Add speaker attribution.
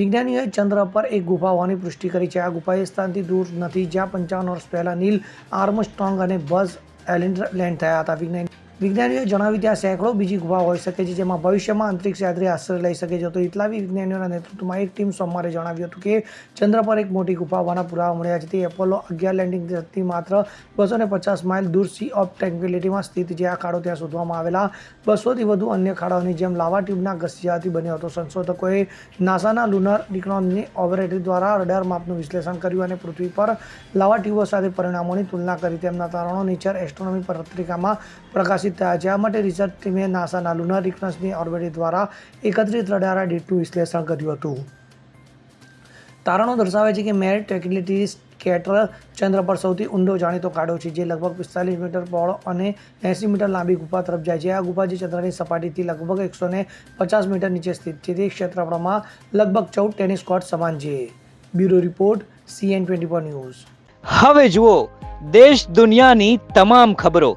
Speaker 1: વિજ્ઞાનીઓએ ચંદ્ર પર એક ગુફા હોવાની પુષ્ટિ કરી છે. આ ગુફા એ સ્થાનથી દૂર નથી. જ્યાં પંચાવન વર્ષ પહેલા નીલ આર્મસ્ટ્રોંગ અને બઝ એલિન્ડ લેન્ડ થયા હતા. વિજ્ઞાન વિજ્ઞાનીઓએ જણાવ્યું ત્યાં સેંકડો બીજી ગુફા હોઈ શકે છે, જેમાં ભવિષ્યમાં અંતરિક્ષ યાત્રી આશ્રય લઈ શકે છે. તો ઇટલાવી વિજ્ઞાનીઓના નેતૃત્વમાં એક ટીમ સોમવારે જણાવ્યું હતું કે ચંદ્ર પર એક મોટી ગુફા હોવાના પુરાવા મળ્યા છે. તે એપોલો અગિયાર લેન્ડિંગથી માત્ર બસો ને પચાસ માઇલ દૂર સી ઓફ ટ્રેન્ક્વિલિટીમાં સ્થિત છે. આ ખાડો ત્યાં શોધવામાં આવેલા બસોથી વધુ અન્ય ખાડાઓની જેમ લાવા ટ્યુબના ઘસિયાથી બન્યો હતો. સંશોધકોએ નાસાના લુનર ડિક્રોનની ઓબરેટરી દ્વારા રડાર માપનું વિશ્લેષણ કર્યું અને પૃથ્વી પર લાવા ટ્યુબો સાથે પરિણામોની તુલના કરી. તેમના તારણો નેચર એસ્ટ્રોનોમી પત્રિકામાં પ્રકાશિત થયા છે. આ માટે રિસર્ચ ટીમે નાસાના લુનર રિકનસની ઓર્બિટ દ્વારા એકત્રિત રડારા ડેટનું વિશ્લેષણ કર્યું હતું. તારણો દર્શાવે છે કે મેરિટ ટેકનિટી સ્કેટર ચંદ્ર પર સૌથી ઊંડો જાણીતો કાઢો છે, જે લગભગ પિસ્તાલીસ મીટર પહોળો અને એંસી મીટર લાંબી ગુફા તરફ જાય છે. આ ગુફા જે ચંદ્રની સપાટીથી લગભગ એકસો ને પચાસ મીટર નીચે સ્થિત છે. તે ક્ષેત્રફળમાં લગભગ ચૌદ ટેનિસ કોર્ટ સમાન છે. Bureau report CN twenty four news.
Speaker 2: હવે જુઓ, દેશ દુનિયાની તમામ ખબરો.